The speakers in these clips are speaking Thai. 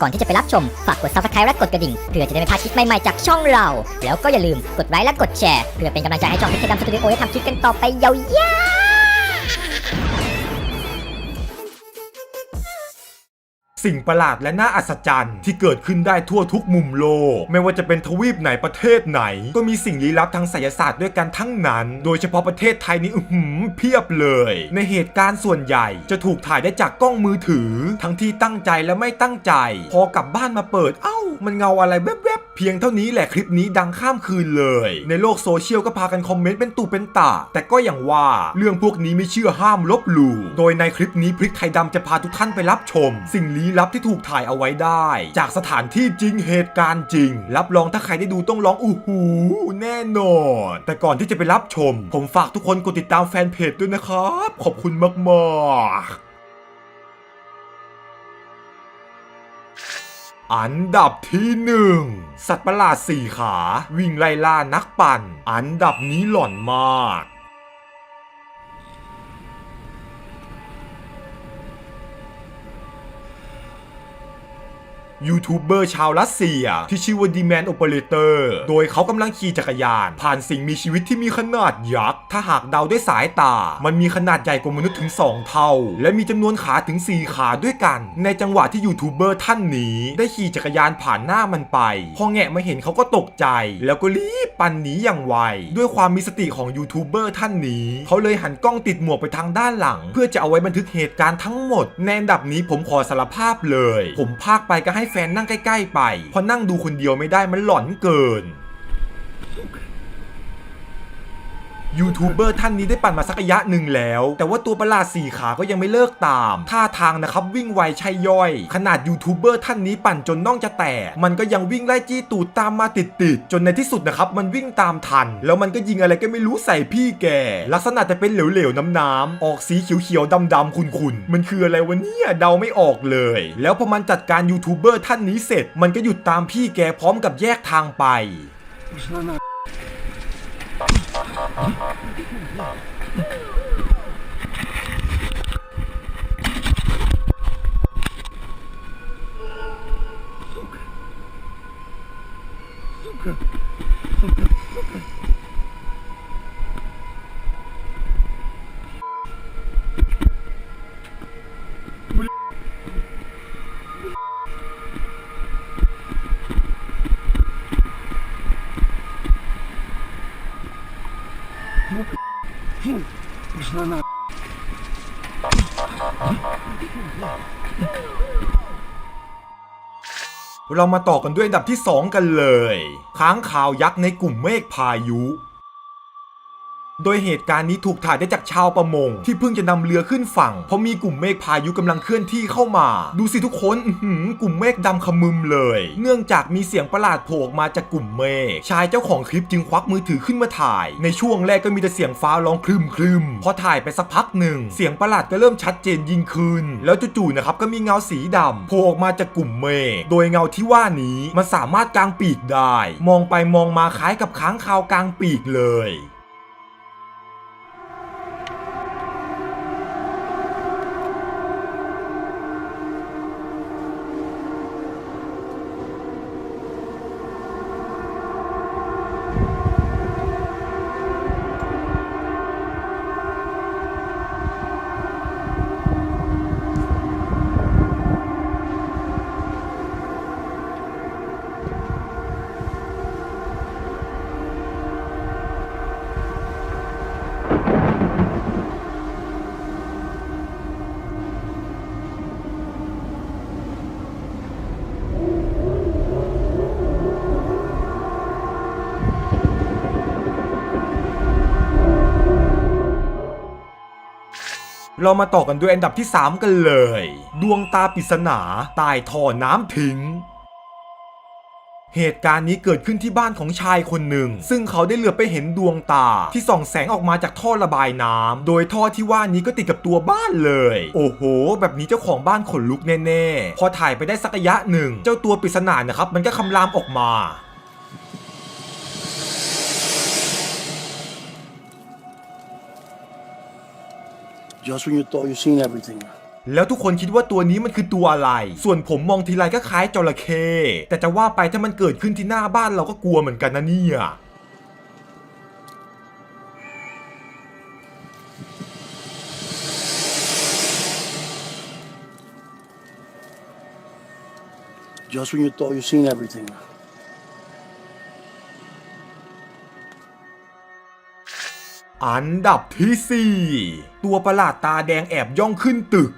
ก่อนที่จะไปรับชม ฝากกด subscribe และกดกระดิ่งเพื่อจะได้ไม่พลาดคลิปใหม่ๆจากช่องเรา แล้วก็อย่าลืมกดไลค์และกดแชร์เพื่อเป็นกำลังใจให้ช่องพิกดำสตูดิโอได้ทำคลิปกันต่อไปยาวๆ สิ่งประหลาดและน่าอัศจรรย์ ที่เกิดขึ้นได้ทั่วทุกมุมโลก ไม่ว่าจะเป็นทวีปไหนประเทศไหน ก็มีสิ่งลี้ลับทางไสยศาสตร์ด้วยกันทั้งนั้น โดยเฉพาะประเทศไทยนี้อื้อหือเพียบเลย ในเหตุการณ์ส่วนใหญ่จะถูกถ่ายได้จากกล้องมือถือ ทั้งที่ตั้งใจและไม่ตั้งใจ พอกลับบ้านมาเปิดเอ้า มันเงาอะไรแวบๆเพียงเท่านี้แหละคลิปนี้ดังข้ามคืนเลย ในโลกโซเชียลก็พากันคอมเมนต์เป็นตู่เป็นตาแต่ก็อย่างว่าเรื่องพวกนี้ไม่เชื่อห้ามลบหลู่โดยในคลิปนี้พริกไทยดำจะพาทุกท่านไปรับชม สิ่งลี้ลับที่ถูกถ่ายเอาไว้ได้ จากสถานที่จริงเหตุการณ์จริง รับรองถ้าใครได้ดูต้องร้องอู้หูแน่นอน แต่ก่อนที่จะไปรับชม ผมฝากทุกคนกดติดตามแฟนเพจด้วยนะครับ ขอบคุณมากๆอันดับที่หนึ่งสัตว์ประหลาดสี่ขา วิ่งไล่ล่านักปั่น อันดับนี้หล่อนมาก ยูทูบเบอร์ชาวรัสเซีย ที่ชื่อว่าดีแมนโอเปอเรเตอร์โดยเขากำลังขี่จักรยาน ผ่านสิ่งมีชีวิตที่มีขนาดยักษ์ ถ้าหากเดาด้วยสายตา มันมีขนาดใหญ่กว่ามนุษย์ถึง 2 เท่า และมีจำนวนขาถึง 4 ขาด้วยกัน ในจังหวะที่ยูทูบเบอร์ท่านนี้ ได้ขี่จักรยานผ่านหน้ามันไป พอแงะมาเห็นเขาก็ตกใจ แล้วก็รีบปั่นหนีอย่างไว ด้วยความมีสติของยูทูบเบอร์ท่านนี้ เขาเลยหันกล้องติดหมวกไปทางด้านหลัง เพื่อจะเอาไว้บันทึกเหตุการณ์ทั้งหมด ในอันดับนี้ผมขอสารภาพเลย ผมพากไปก็ให้แฟนนั่งใกล้ ๆ ไปเพราะนั่งดูคนเดียวไม่ได้มันหลอนเกิน ยูทูบเบอร์ท่านนี้ได้ปั่นมาสักระยะหนึ่งแล้ว แต่ว่าตัวประหลาดสี่ขาก็ยังไม่เลิกตาม ท่าทางนะครับวิ่งไวใช่ย่อย ขนาดยูทูบเบอร์ท่านนี้ปั่นจนน่องจะแตก มันก็ยังวิ่งไล่จี้ตูดตามมาติดๆ จนในที่สุดนะครับ มันวิ่งตามทัน แล้วมันก็ยิงอะไรก็ไม่รู้ใส่พี่แก ลักษณะจะเป็นเหลวๆ น้ำๆ ออกสีเขียวๆดำๆขุ่นๆ มันคืออะไรวะเนี่ยเดาไม่ออกเลย แล้วพอมันจัดการยูทูบเบอร์ท่านนี้เสร็จ มันก็หยุดตามพี่แกพร้อมกับแยกทางไป Okay. Okay. Okay. เรามาต่อกันด้วยอันดับที่ 2 กันเลย ค้างข่าวยักษ์ในกลุ่มเมฆพายุ โดยเหตุการณ์นี้ถูกถ่ายได้จากชาวประมง ที่เพิ่งจะนำเรือขึ้นฝั่ง เพราะมีกลุ่มเมฆพายุกำลังเคลื่อนที่เข้ามา ดูสิทุกคนอื้อหือกลุ่มเมฆดำขมึมเลย เนื่องจากมีเสียงประหลาดโผล่ออกมาจากกลุ่มเมฆชายเจ้าของคลิปจึงควักมือถือขึ้นมาถ่าย ในช่วงแรกก็มีแต่เสียงฟ้าร้องครึมครึมๆพอถ่ายไปสักพักหนึ่งเสียงประหลาดก็เริ่มชัดเจนยิ่งขึ้น แล้วจู่ๆนะครับก็มีเงาสีดำโผล่ออกมาจากกลุ่มเมฆโดยเงาที่ว่านี้มันสามารถกางปีกได้ มองไปมองมาคล้ายกับค้างคาวกางปีกเลย เรามาต่อกันด้วยอันดับที่ 3 กันเลย ดวงตาปริศนาใต้ท่อน้ำทิ้งเหตุการณ์นี้เกิดขึ้นที่บ้านของชายคนหนึ่ง ซึ่งเขาได้เหลือไปเห็นดวงตา ที่ส่องแสงออกมาจากท่อระบายน้ำโดยท่อที่ว่านี้ก็ติดกับตัวบ้านเลย โอ้โห แบบนี้เจ้าของบ้านขนลุกแน่ๆ พอถ่ายไปได้สักระยะหนึ่ง เจ้าตัวปริศนานะครับมันก็คำรามออกมา Just when you thought you've seen everything, แล้วทุกคนคิดว่าตัวนี้มันคือตัวอะไร ส่วนผมมองทีไรก็คล้ายจระเข้ แต่จะว่าไปถ้ามันเกิดขึ้นที่หน้าบ้านเราก็กลัวเหมือนกันนะเนี่ย Just when you thought you've seen everything. อันดับที่ 4 ตัวประหลาดตาแดงแอบย่องขึ้นตึก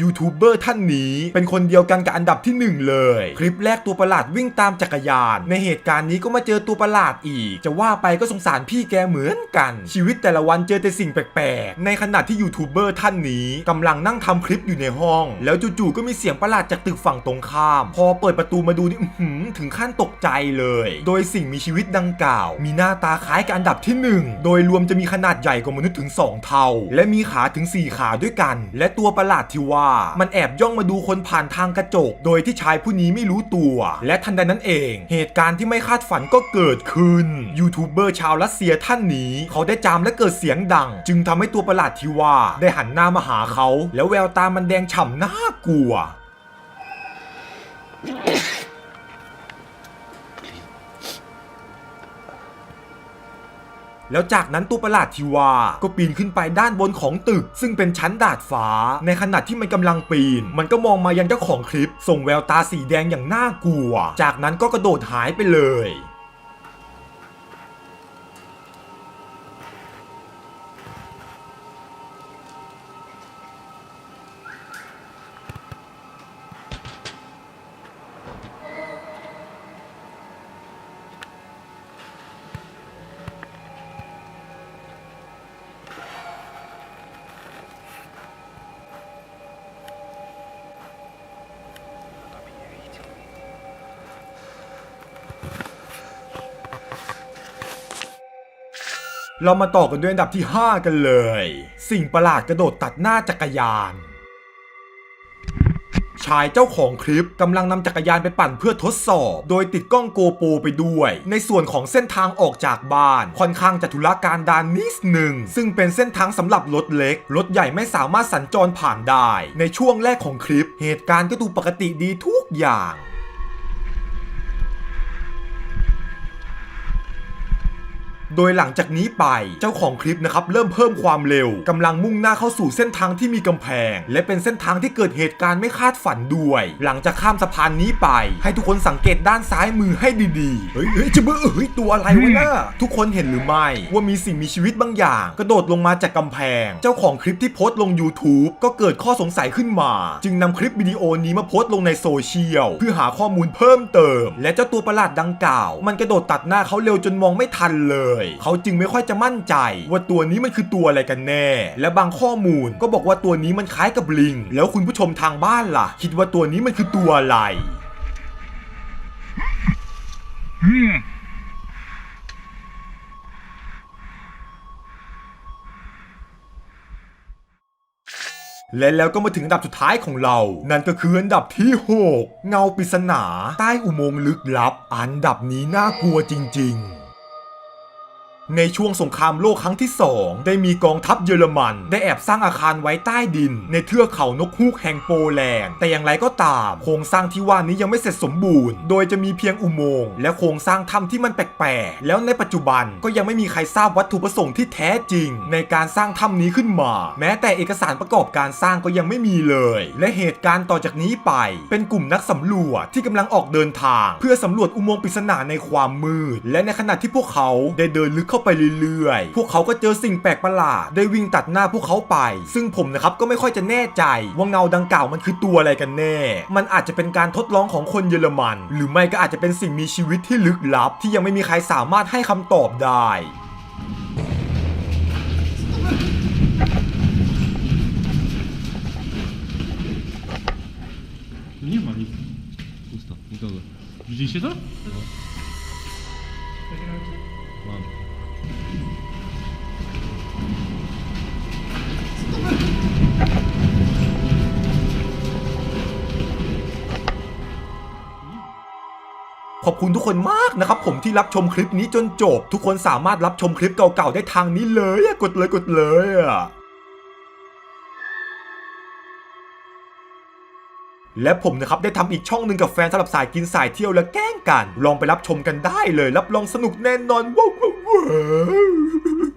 ยูทูบเบอร์ท่านนี้ เป็นคนเดียวกันกับอันดับที่ 1 เลย คลิปแรกตัวประหลาดวิ่งตามจักรยาน ในเหตุการณ์นี้ก็มาเจอตัวประหลาดอีก จะว่าไปก็สงสารพี่แกเหมือนกัน ชีวิตแต่ละวันเจอแต่สิ่งแปลกๆ ในขณะที่ยูทูบเบอร์ท่านนี้กำลังนั่งทำคลิปอยู่ในห้อง แล้วจู่ๆก็มีเสียงประหลาดจากตึกฝั่งตรงข้าม พอเปิดประตูมาดูนี่หือถึงขั้นตกใจเลย โดยสิ่งมีชีวิตดังกล่าว มีหน้าตาคล้ายกับอันดับที่ 1 โดยรวมจะมีขนาดใหญ่กว่ามนุษย์ถึง 2 เท่า และมีขาถึง 4 ขาด้วยกัน และตัวประหลาดที่ว่ามันแอบย่องมาดูคนผ่านทางกระจก โดยที่ชายผู้นี้ไม่รู้ตัว และทันใดนั้นเอง เหตุการณ์ที่ไม่คาดฝันก็เกิดขึ้นยูทูบเบอร์ชาวรัสเซียท่านนี้ เขาได้จามและเกิดเสียงดัง จึงทำให้ตัวประหลาดที่ว่าได้หันหน้ามาหาเขา แล้วแววตามันแดงฉ่ำน่ากลัว แล้วจากนั้นตัวประหลาดทิวา ก็ปีนขึ้นไปด้านบนของตึก ซึ่งเป็นชั้นดาดฟ้า ในขณะที่มันกำลังปีน มันก็มองมายังเจ้าของคลิป ส่งแววตาสีแดงอย่างน่ากลัว จากนั้นก็กระโดดหายไปเลย เรามาต่อกันด้วยอันดับที่ 5 กันเลย สิ่งประหลาดกระโดดตัดหน้าจักรยาน ชายเจ้าของคลิปกำลังนำจักรยานไปปั่นเพื่อทดสอบ โดยติดกล้องโกโปรไปด้วย ในส่วนของเส้นทางออกจากบ้าน ค่อนข้างจะทุรการดานนิดหนึ่ง ซึ่งเป็นเส้นทางสำหรับรถเล็ก รถใหญ่ไม่สามารถสัญจรผ่านได้ ในช่วงแรกของคลิป เหตุการณ์ก็ดูปกติดีทุกอย่าง โดยหลังจากนี้ไปเจ้าของคลิปนะครับเริ่มเพิ่มความเร็วกำลังมุ่งหน้าเข้าสู่เส้นทางที่มีกำแพง และเป็นเส้นทางที่เกิดเหตุการณ์ไม่คาดฝันด้วย หลังจากข้ามสะพานนี้ไป ให้ทุกคนสังเกตด้านซ้ายมือให้ดีๆ เฮ้ยเฮ้ยจะเบ้อเฮ้ยตัวอะไรวะน่ะทุกคนเห็นหรือไม่ ว่ามีสิ่งมีชีวิตบางอย่าง กระโดดลงมาจากกำแพง เจ้าของคลิปที่โพสต์ลง YouTube ก็เกิดข้อสงสัยขึ้นมา จึงนำคลิปวิดีโอนี้มาโพสต์ลงในโซเชียลเพื่อหาข้อมูลเพิ่มเติม และเจ้าตัวประหลาดดังกล่าว มันกระโดดตัดหน้าเขาเร็วจนมองไม่ทันเลยเขาจึงไม่ค่อยจะมั่นใจ ว่าตัวนี้มันคือตัวอะไรกันแน่ และบางข้อมูลก็บอกว่าตัวนี้มันคล้ายกับลิง แล้วคุณผู้ชมทางบ้านล่ะ คิดว่าตัวนี้มันคือตัวอะไรและแล้วก็มาถึงอันดับสุดท้ายของเรา นั่นก็คืออันดับที่ 6 เงาปริศนา ใต้อุโมงค์ลึกลับ อันดับนี้น่ากลัวจริง ๆ ในช่วงสงครามโลกครั้งที่ 2 ได้มีกองทัพเยอรมัน ได้แอบสร้างอาคารไว้ใต้ดิน ในเทือกเขานกฮูกแห่งโปแลนด์ แต่อย่างไรก็ตาม โครงสร้างที่ว่านี้ยังไม่เสร็จสมบูรณ์ โดยจะมีเพียงอุโมงค์และโครงสร้างถ้ำที่มันแปลกๆ แล้วในปัจจุบันก็ยังไม่มีใครทราบวัตถุประสงค์ที่แท้จริง ในการสร้างถ้ำนี้ขึ้นมา แม้แต่เอกสารประกอบการสร้างก็ยังไม่มีเลย และเหตุการณ์ต่อจากนี้ไป เป็นกลุ่มนักสำรวจที่กำลังออกเดินทาง เพื่อสำรวจอุโมงค์ปริศนาในความมืด และในขณะที่พวกเขาได้เดินลึกเข้าไปเรื่อยๆ พวกเขาก็เจอสิ่งแปลกประหลาดได้วิ่งตัดหน้าพวกเขาไป ซึ่งผมนะครับก็ไม่ค่อยจะแน่ใจว่าเงาดังกล่าวมันคือตัวอะไรกันแน่ มันอาจจะเป็นการทดลองของคนเยอรมัน หรือไม่ก็อาจจะเป็นสิ่งมีชีวิตที่ลึกลับ ที่ยังไม่มีใครสามารถให้คำตอบได้ Nie ma nic. Pusto, nikogo. Widzieliście to? Mam. ขอบคุณทุกคนมากนะครับ ผมที่รับชมคลิปนี้จนจบ ทุกคนสามารถรับชมคลิปเก่าๆได้ทางนี้เลยอะกดเลยกดเลยอะ และผมนะครับได้ทำอีกช่องหนึ่งกับแฟนสำหรับสายกินสายเที่ยวและแกล้งกัน ลองไปรับชมกันได้เลย รับรองสนุกแน่นอนว้าวว้าวว้าว